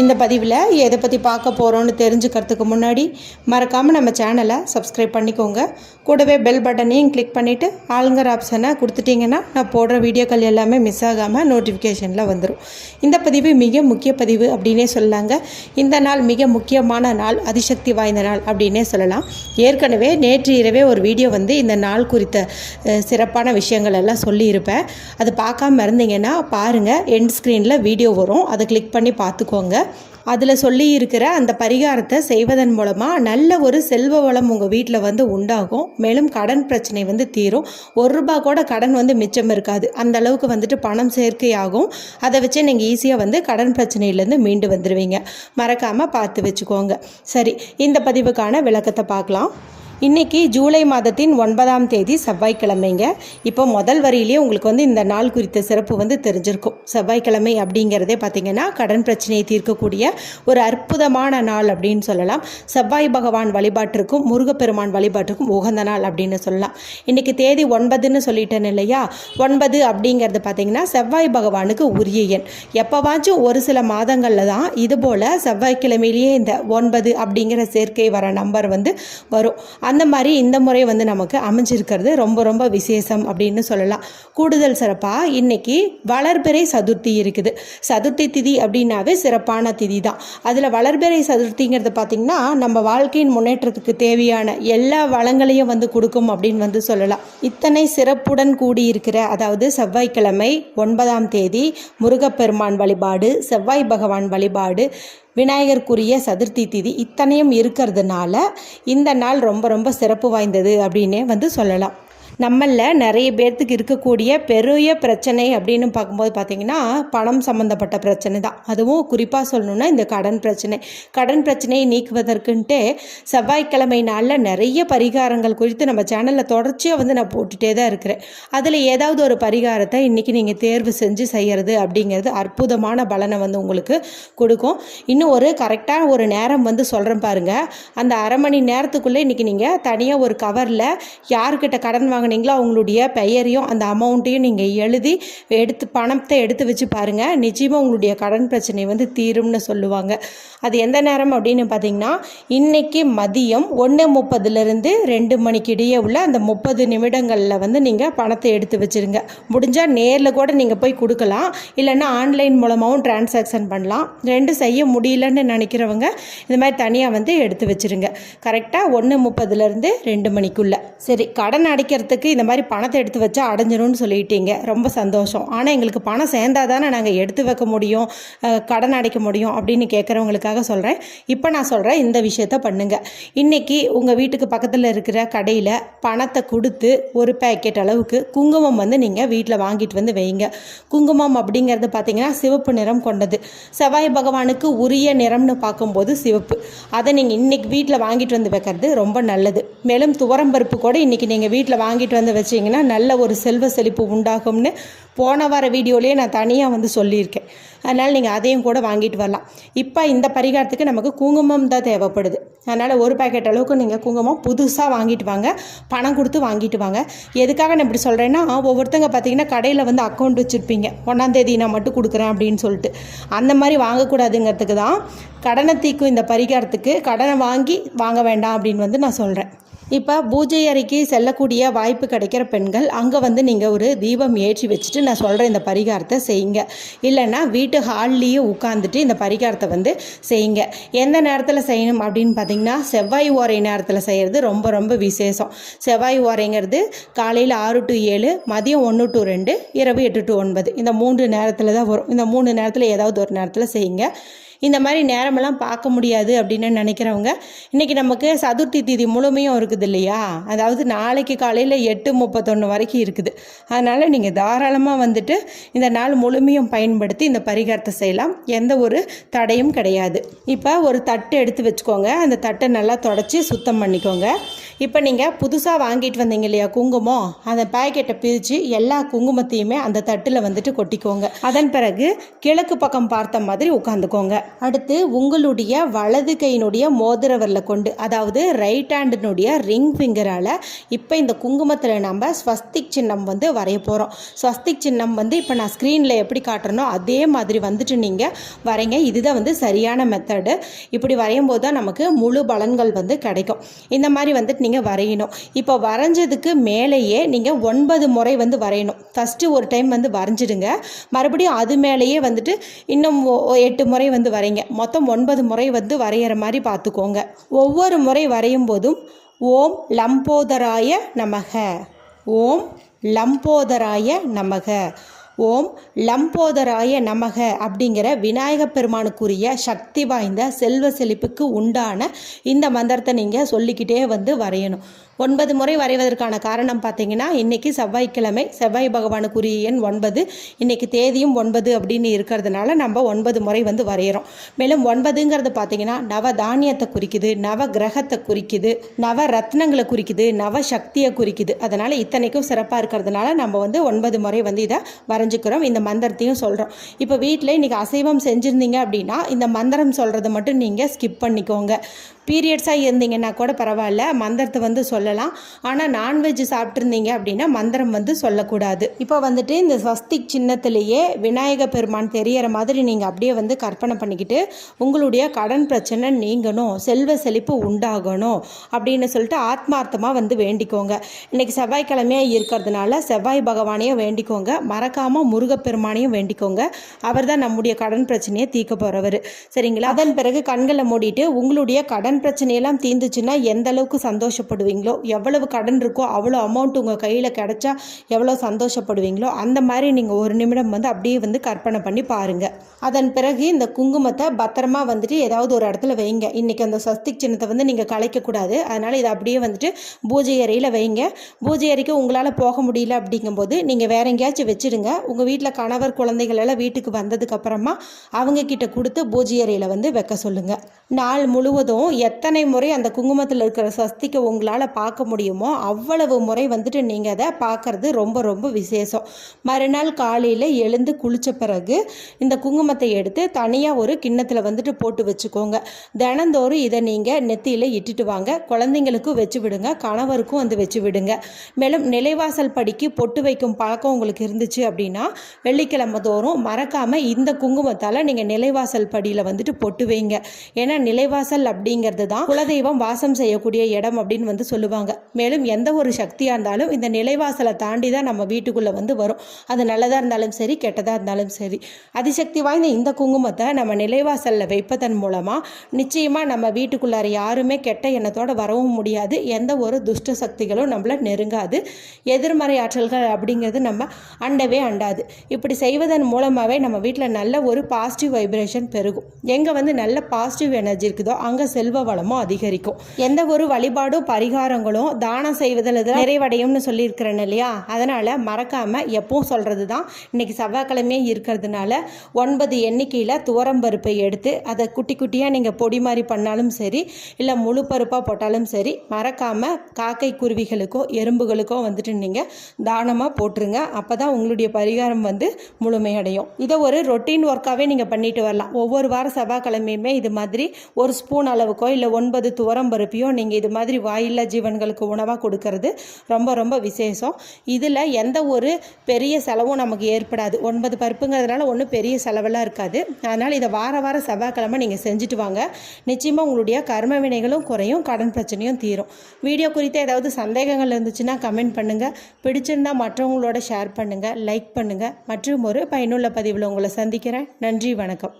இந்த பதிவில் எதை பற்றி பார்க்க போகிறோன்னு தெரிஞ்சுக்கிறதுக்கு முன்னாடி மறக்காமல் நம்ம சேனலை சப்ஸ்கிரைப் பண்ணிக்கோங்க. கூடவே பெல் பட்டனையும் கிளிக் பண்ணிவிட்டு ஆளுங்கிற ஆப்ஷனை கொடுத்துட்டிங்கன்னா நான் போடுற வீடியோக்கள் எல்லாமே மிஸ் ஆகாமல் நோட்டிஃபிகேஷனில் வந்துடும் இந்த பதிவு மிக முக்கிய பதிவு அப்படின்னே சொல்லலாங்க. இந்த நாள் மிக முக்கியமான நாள் அதிசக்தி வாய்ந்த நாள் அப்படின்னே சொல்லலாம். ஏற்கனவே நேற்று இரவே ஒரு வீடியோ வந்து இந்த நாள் குறித்த சிறப்பான விஷயங்கள் எல்லாம் சொல்லியிருப்பேன். அது பார்க்காம இருந்தீங்கன்னா பாருங்கள் எண்ட் ஸ்க்ரீனில் வீடியோ வரும். அதை கிளிக் பண்ணி பார்த்துக்கோங்க. அதில் சொல்லி இருக்கிற அந்த பரிகாரத்தை செய்வதன் மூலமாக நல்ல ஒரு செல்வ வளம் உங்கள் வீட்டில் வந்து உண்டாகும். மேலும் கடன் பிரச்சனை வந்து தீரும். ஒரு ரூபா கூட கடன் வந்து மிச்சம் இருக்காது. அந்த அளவுக்கு வந்துட்டு பணம் சேர்க்கையாகும். அதை வச்சு நீங்கள் ஈஸியாக வந்து கடன் பிரச்சனையிலேருந்து மீண்டு வந்துடுவீங்க மறக்காமல் பார்த்து வச்சுக்கோங்க. சரி இந்த பதிவுக்கான விளக்கத்தை பார்க்கலாம். இன்னைக்கு ஜூலை மாதத்தின் ஒன்பதாம் தேதி செவ்வாய்க்கிழமைங்க. இப்போ முதல் வரியிலேயே உங்களுக்கு வந்து இந்த நாள் குறித்த சிறப்பு வந்து தெரிஞ்சிருக்கும். செவ்வாய்க்கிழமை அப்படிங்கிறதே பார்த்தீங்கன்னா கடன் பிரச்சனையை தீர்க்கக்கூடிய ஒரு அற்புதமான நாள் அப்படின்னு சொல்லலாம். செவ்வாய் பகவான் வழிபாட்டிற்கும் முருகப்பெருமான் வழிபாட்டிற்கும் உகந்த நாள் அப்படின்னு சொல்லலாம். இன்றைக்கி தேதி ஒன்பதுன்னு சொல்லிட்டேன் இல்லையா? ஒன்பது அப்படிங்கிறது பார்த்திங்கன்னா செவ்வாய் பகவானுக்கு உரிய எண். எப்போவாச்சும் ஒரு சில மாதங்களில் தான் இது போல் செவ்வாய்க்கிழமையிலேயே இந்த ஒன்பது அப்படிங்கிற சேர்க்கை வர நம்பர் வந்து வரும். அந்த மாதிரி இந்த முறை வந்து நமக்கு அமைஞ்சிருக்கிறது. ரொம்ப ரொம்ப விசேஷம் அப்படின்னு சொல்லலாம். கூடுதல் சிறப்பாக இன்னைக்கு வளர்பிறை சதுர்த்தி இருக்குது. சதுர்த்தி திதி அப்படின்னாவே சிறப்பான திதி தான் அதில் வளர்பிறை சதுர்த்திங்கிறது பார்த்திங்கன்னா நம்ம வாழ்க்கையின் முன்னேற்றத்துக்கு தேவையான எல்லா வளங்களையும் வந்து கொடுக்கும் அப்படின்னு வந்து சொல்லலாம். இத்தனை சிறப்புடன் கூடியிருக்கிற அதாவது செவ்வாய்க்கிழமை ஒன்பதாம் தேதி முருகப்பெருமான் வழிபாடு செவ்வாய் பகவான் வழிபாடு விநாயகருக்குரிய சதுர்த்தி திதி இத்தனையும் இருக்கிறதுனால இந்த நாள் ரொம்ப ரொம்ப சிறப்பு வாய்ந்தது அப்படின்னே வந்து சொல்லலாம். நம்மளில் நிறைய பேர்த்துக்கு இருக்கக்கூடிய பெரிய பிரச்சனை அப்படின்னு பார்க்கும்போது பார்த்திங்கன்னா பணம் சம்மந்தப்பட்ட பிரச்சனை தான். அதுவும் குறிப்பாக சொல்லணுன்னா இந்த கடன் பிரச்சனை. கடன் பிரச்சனையை நீக்குவதற்குன்ட்டு செவ்வாய்க்கிழமை நாளில் நிறைய பரிகாரங்கள் குறித்து நம்ம சேனலில் தொடர்ச்சியாக வந்து நான் போட்டுகிட்டே தான் இருக்கிறேன். அதில் ஏதாவது ஒரு பரிகாரத்தை இன்றைக்கி நீங்கள் தேர்வு செஞ்சு செய்கிறது அப்படிங்கிறது அற்புதமான பலனை வந்து உங்களுக்கு கொடுக்கும். இன்னும் ஒரு கரெக்டான ஒரு நேரம் வந்து சொல்கிறேன் பாருங்கள் அந்த அரை மணி நேரத்துக்குள்ளே இன்றைக்கி நீங்கள் தனியாக ஒரு கவரில் யார்கிட்ட கடன் வாங்குனீங்களோ அவங்களுடைய பெயரையும் அந்த அமௌண்ட்டையும் நீங்கள் எழுதி எடுத்து பணத்தை எடுத்து வச்சு பாருங்கள் நிச்சயமாக உங்களுடைய கடன் பிரச்சனை வந்து தீரும்னு சொல்லுவாங்க. அது எந்த நேரம் அப்படின்னு பார்த்தீங்கன்னா இன்றைக்கி மதியம் ஒன்று முப்பதுலேருந்து ரெண்டு மணிக்கு இடையே உள்ள அந்த முப்பது நிமிடங்களில் வந்து நீங்கள் பணத்தை எடுத்து வச்சுருங்க. முடிஞ்சால் நேரில் கூட நீங்கள் போய் கொடுக்கலாம். இல்லைன்னா ஆன்லைன் மூலமாகவும் டிரான்சாக்ஷன் பண்ணலாம். ரெண்டு செய்ய முடியலன்னு நினைக்கிறவங்க இந்த மாதிரி தனியாக வந்து எடுத்து வச்சுருங்க. கரெக்டாக ஒன்று முப்பதுலேருந்து ரெண்டு மணிக்குள்ளே. சரி கடன் அடைக்கிறதுக்கு இந்த மாதிரி பணத்தை எடுத்து வச்சா அடைஞ்சிடும்னு சொல்லிட்டீங்க. ரொம்ப சந்தோஷம். ஆனால் எங்களுக்கு பணம் சேர்ந்தால் தானே நாங்கள் எடுத்து வைக்க முடியும் கடன் அடைக்க முடியும் அப்படின்னு கேட்குறவங்களுக்காக சொல்கிறேன் இப்போ நான் சொல்கிறேன் இந்த விஷயத்த பண்ணுங்கள் இன்றைக்கி உங்கள் வீட்டுக்கு பக்கத்தில் இருக்கிற கடையில் பணத்தை கொடுத்து ஒரு பேக்கெட் அளவுக்கு குங்குமம் வந்து நீங்கள் வீட்டில் வாங்கிட்டு வந்து வைங்க. குங்குமம் அப்படிங்கிறது பார்த்தீங்கன்னா சிவப்பு நிறம் கொண்டது. செவ்வாய் பகவானுக்கு உரிய நிறம்னு பார்க்கும்போது சிவப்பு. அதை நீங்கள் இன்றைக்கி வீட்டில் வாங்கிட்டு வந்து வைக்கிறது ரொம்ப நல்லது. மேலும் துவரம்பருப்பு கூட இன்றைக்கி நீங்கள் வீட்டில் வாங்கிட்டு வந்து வச்சீங்கன்னா நல்ல ஒரு செல்வ செழிப்பு உண்டாகும்னு போன வார வீடியோலேயே நான் தனியாக வந்து சொல்லியிருக்கேன். அதனால் நீங்கள் அதையும் கூட வாங்கிட்டு வரலாம். இப்போ இந்த பரிகாரத்துக்கு நமக்கு குங்குமம் தான் தேவைப்படுது. அதனால் ஒரு பேக்கெட் அளவுக்கு நீங்கள் குங்குமம் புதுசாக வாங்கிட்டு வாங்க. பணம் கொடுத்து வாங்கிட்டு வாங்க. எதுக்காக நான் இப்படி சொல்கிறேன்னா ஒவ்வொருத்தங்க பார்த்தீங்கன்னா கடையில் வந்து அக்கௌண்ட் வச்சுருப்பீங்க. ஒன்றாந்தேதி நான் மட்டும் கொடுக்குறேன் அப்படின்னு சொல்லிட்டு. அந்த மாதிரி வாங்கக்கூடாதுங்கிறதுக்கு தான் கடனை தீக்கும் இந்த பரிகாரத்துக்கு கடனை வாங்கி வாங்க வேண்டாம் அப்படின்னு வந்து நான் சொல்கிறேன் இப்போ பூஜை அறைக்கு செல்லக்கூடிய வாய்ப்பு கிடைக்கிற பெண்கள் அங்கே வந்து நீங்கள் ஒரு தீபம் ஏற்றி வச்சுட்டு நான் சொல்கிற இந்த பரிகாரத்தை செய்யுங்க. இல்லைன்னா வீட்டு ஹால்லேயே உட்காந்துட்டு இந்த பரிகாரத்தை வந்து செய்யுங்க. எந்த நேரத்தில் செய்யணும் அப்படின்னு பார்த்தீங்கன்னா செவ்வாய் ஓரை நேரத்தில் செய்கிறது ரொம்ப ரொம்ப விசேஷம். செவ்வாய் ஓரைங்கிறது காலையில் ஆறு டு ஏழு மதியம் ஒன்று டு ரெண்டு இரவு எட்டு டு ஒன்பது. இந்த மூன்று நேரத்தில் தான் வரும். இந்த மூணு நேரத்தில் ஏதாவது ஒரு நேரத்தில் செய்யுங்க. இந்த மாதிரி நேரமெல்லாம் பார்க்க முடியாது அப்படின்னு நினைக்கிறவங்க இன்றைக்கி நமக்கு சதுர்த்தி திதி முழுமையும் இருக்குது இல்லையா? அதாவது நாளைக்கு காலையில் எட்டு முப்பத்தொன்று வரைக்கும் இருக்குது. அதனால் நீங்கள் தாராளமாக வந்துட்டு இந்த நாள் முழுமையும் பயன்படுத்தி இந்த பரிகாரத்தை செய்யலாம். எந்த ஒரு தடையும் கிடையாது. இப்போ ஒரு தட்டு எடுத்து வச்சுக்கோங்க. அந்த தட்டை நல்லா தொடச்சி சுத்தம் பண்ணிக்கோங்க. இப்போ நீங்கள் புதுசாக வாங்கிட்டு வந்தீங்க இல்லையா குங்குமம்? அந்த பேக்கெட்டை பிரித்து எல்லா குங்குமத்தையுமே அந்த தட்டில் வந்துட்டு கொட்டிக்கோங்க. அதன் பிறகு கிழக்கு பக்கம் பார்த்த மாதிரி உட்காந்துக்கோங்க. அடுத்து உங்களுடைய வலது கையினுடைய மோதிர விரலை கொண்டு அதாவது ரைட் ஹேண்டினுடைய ரிங் ஃபிங்கரால் இப்போ இந்த குங்குமத்தில் நம்ம ஸ்வஸ்திக் சின்னம் வந்து வரைய போகிறோம் ஸ்வஸ்திக் சின்னம் வந்து இப்போ நான் ஸ்க்ரீனில் எப்படி காட்டுறனோ அதே மாதிரி வந்துட்டு நீங்கள் வரைங்க. இதுதான் வந்து சரியான மெத்தடு இப்படி வரையும் போது தான் நமக்கு முழு பலன்கள் வந்து கிடைக்கும். இந்த மாதிரி வந்துட்டு நீங்கள் வரையணும். இப்போ வரைஞ்சதுக்கு மேலேயே நீங்கள் ஒன்பது முறை வந்து வரையணும். ஃபஸ்ட்டு ஒரு டைம் வந்து வரைஞ்சிடுங்க. மறுபடியும் அது மேலேயே வந்துட்டு இன்னும் எட்டு முறை வந்து வரைங்க மொத்தம் ஒன்பது முறை வந்து வரைகிற மாதிரி பார்த்துக்கோங்க. ஒவ்வொரு முறை வரையும் போதும் ஓம் லம்போதராய நமக. ஓம் லம்போதராய நமக. ஓம் லம்போதராய நமக அப்படிங்கிற விநாயகப் பெருமானுக்குரிய சக்தி வாய்ந்த செல்வ செழிப்புக்கு உண்டான இந்த மந்திரத்தை நீங்கள் சொல்லிக்கிட்டே வந்து வரையணும். ஒன்பது முறை வரைவதற்கான காரணம் பார்த்தீங்கன்னா இன்றைக்கி செவ்வாய்க்கிழமை செவ்வாய் பகவானுக்குரிய எண் ஒன்பது. இன்றைக்கி தேதியும் ஒன்பது அப்படின்னு இருக்கிறதுனால நம்ம ஒன்பது முறை வந்து வரைகிறோம் மேலும் ஒன்பதுங்கிறது பார்த்தீங்கன்னா நவ தானியத்தை குறிக்குது நவ கிரகத்தை குறிக்குது நவ ரத்னங்களை குறிக்குது நவ சக்தியை குறிக்குது. அதனால் இத்தனைக்கும் சிறப்பாக இருக்கிறதுனால நம்ம வந்து ஒன்பது முறை வந்து இதை வரைஞ்சிக்கிறோம் இந்த மந்திரத்தையும் சொல்கிறோம் இப்போ வீட்டில் இன்றைக்கி அசைவம் செஞ்சுருந்தீங்க அப்படின்னா இந்த மந்திரம் சொல்கிறத மட்டும் நீங்கள் ஸ்கிப் பண்ணிக்கோங்க. பீரியட்ஸாக இருந்தீங்கன்னா கூட பரவாயில்ல மந்திரத்தை வந்து சொல்லலாம். ஆனால் நான்வெஜ் சாப்பிட்ருந்தீங்க அப்படின்னா மந்திரம் வந்து சொல்லக்கூடாது. இப்போ வந்துட்டு இந்த ஸ்வஸ்திக் சின்னத்திலேயே விநாயக பெருமான் தெரியற மாதிரி நீங்கள் அப்படியே வந்து கற்பனை பண்ணிக்கிட்டு உங்களுடைய கடன் பிரச்சனை நீங்கணும் செல்வ செழிப்பு உண்டாகணும் அப்படின்னு சொல்லிட்டு ஆத்மார்த்தமாக வந்து வேண்டிக்கோங்க. இன்னைக்கு செவ்வாய்க்கிழமையாக இருக்கிறதுனால செவ்வாய் பகவானையும் வேண்டிக்கோங்க. மறக்காமல் முருகப்பெருமானையும் வேண்டிக்கோங்க. அவர் தான் நம்முடைய கடன் பிரச்சனையை தீர்க்க போகிறவர் சரிங்களா? அதன் பிறகு கண்களை மூடிட்டு உங்களுடைய கடன் பிரச்சனையெல்லாம் தீர்ந்துச்சுன்னா எந்த அளவுக்கு சந்தோஷப்படுவீங்களோ எவ்வளவு கடன் இருக்கோ அவ்வளோ அமௌண்ட் உங்கள் கையில் கிடைச்சா எவ்வளோ சந்தோஷப்படுவீங்களோ அந்த மாதிரி நீங்கள் ஒரு நிமிடம் வந்து அப்படியே வந்து கற்பனை பண்ணி பாருங்கள் அதன் பிறகு இந்த குங்குமத்தை பத்திரமா வந்துட்டு ஏதாவது ஒரு இடத்துல வைங்க. இன்றைக்கி அந்த சஸ்திக் சின்னத்தை வந்து நீங்கள் கலைக்கக்கூடாது அதனால் இதை அப்படியே வந்துட்டு பூஜை அறையில் வைங்க. பூஜை அறைக்கு உங்களால் போக முடியல அப்படிங்கும்போது நீங்கள் வேற எங்கேயாச்சும் வச்சிடுங்க. உங்கள் வீட்டில் கணவர் குழந்தைகள் எல்லாம் வீட்டுக்கு வந்ததுக்கப்புறமா அவங்க கிட்ட கொடுத்து பூஜை அறையில் வந்து வைக்க சொல்லுங்கள் நாள் முழுவதும் எத்தனை முறை அந்த குங்குமத்தில் இருக்கிற சஸ்திக்கு உங்களால் பார்க்க முடியுமோ அவ்வளவு முறை வந்துட்டு நீங்கள் அதை பார்க்கறது ரொம்ப ரொம்ப விசேஷம். மறுநாள் காலையில் எழுந்து குளித்த பிறகு இந்த குங்குமத்தை எடுத்து தனியாக ஒரு கிண்ணத்தில் வந்துட்டு போட்டு வச்சுக்கோங்க. தினந்தோறும் இதை நீங்கள் நெத்தியில் இட்டுட்டு வாங்க. குழந்தைங்களுக்கும் வச்சு விடுங்க. கணவருக்கும் வந்து வச்சு விடுங்க. மேலும் நிலைவாசல் படிக்கு பொட்டு வைக்கும் பழக்கம் உங்களுக்கு இருந்துச்சு அப்படின்னா வெள்ளிக்கிழமை தோறும் மறக்காமல் இந்த குங்குமத்தால் நீங்கள் நிலைவாசல் படியில் வந்துட்டு பொட்டு வைங்க. ஏன்னா நிலைவாசல் அப்படிங்கிறது தான் குலதெய்வம் வாசம் செய்யக்கூடிய இடம் அப்படின்னு வந்து சொல்லுவாங்க. மேலும் எந்த ஒரு சக்தியாக இருந்தாலும் இந்த நிலைவாசலை தாண்டி தான் நம்ம வீட்டுக்குள்ளே வந்து வரும். அது நல்லதாக இருந்தாலும் சரி கெட்டதாக இருந்தாலும் சரி. அதிசக்தி வாய்ந்த இந்த குங்குமத்தை நம்ம நிலைவாசலில் வைப்பதன் மூலமாக நிச்சயமாக நம்ம வீட்டுக்குள்ளார யாருமே கெட்ட எண்ணத்தோடு வரவும் முடியாது. எந்த ஒரு துஷ்ட சக்திகளும் நம்மளை நெருங்காது. எதிர்மறை ஆற்றல்கள் அப்படிங்கிறது நம்ம அண்டவே அண்டாது. இப்படி செய்வதன் மூலமாகவே நம்ம வீட்டில் நல்ல ஒரு பாசிட்டிவ் வைப்ரேஷன் பெருகும். எங்கே வந்து நல்ல பாசிட்டிவ் எனர்ஜி இருக்குதோ அங்கே செல்வ வளமும் அதிகரிக்கும். எந்த ஒரு வழிபாடும் பரிகாரங்களும் தானம் செய்வதில் நிறைவடையும்னு சொல்லியிருக்கிறேன் இல்லையா? அதனால் மறக்காமல் எப்பவும் சொல்கிறது தான் இன்றைக்கி செவ்வாய்க்கிழமையே இருக்கிறதுனால ஒன்பது எண்ணிக்கையில் துவரம்பருப்பை எடுத்து அதை குட்டி குட்டியாக நீங்கள் பொடி மாதிரி பண்ணாலும் சரி இல்லை முழு பருப்பாக போட்டாலும் சரி மறக்காமல் காக்கை குருவிகளுக்கோ எறும்புகளுக்கோ வந்துட்டு நீங்கள் தானமாக போட்டுருங்க. அப்போ தான் உங்களுடைய பரிகாரம் வந்து முழுமையடையும். இதை ஒரு ரொட்டீன் ஒர்க்காகவே நீங்கள் பண்ணிட்டு வரலாம். ஒவ்வொரு வாரம் செவ்வாய்க்கிழமையுமே இது மாதிரி ஒரு ஸ்பூன் அளவுக்கோ இல்லை ஒன்பது துவரம் பருப்பையோ நீங்கள் இது மாதிரி வாயில்லா ஜீவன்களுக்கு உணவாக கொடுக்கறது ரொம்ப ரொம்ப விசேஷம். இதில் எந்த ஒரு பெரிய செலவும் நமக்கு ஏற்படாது. ஒன்பது பருப்புங்கிறதுனால ஒன்றும் பெரிய செலவெல்லாம் இருக்காது. அதனால் இதை வார வாரம் செவ்வாய்க்கிழமை நீங்கள் செஞ்சுட்டு வாங்க. நிச்சயமாக உங்களுடைய கர்ம வினைகளும் குறையும் கடன் பிரச்சனையும் தீரும். வீடியோ குறித்த ஏதாவது சந்தேகங்கள் இருந்துச்சுன்னா கமெண்ட் பண்ணுங்கள் பிடிச்சிருந்தா மற்றவங்களோட ஷேர் பண்ணுங்கள் லைக் பண்ணுங்கள் மற்றும் ஒரு பயனுள்ள பதிவில் உங்களை சந்திக்கிறேன். நன்றி வணக்கம்.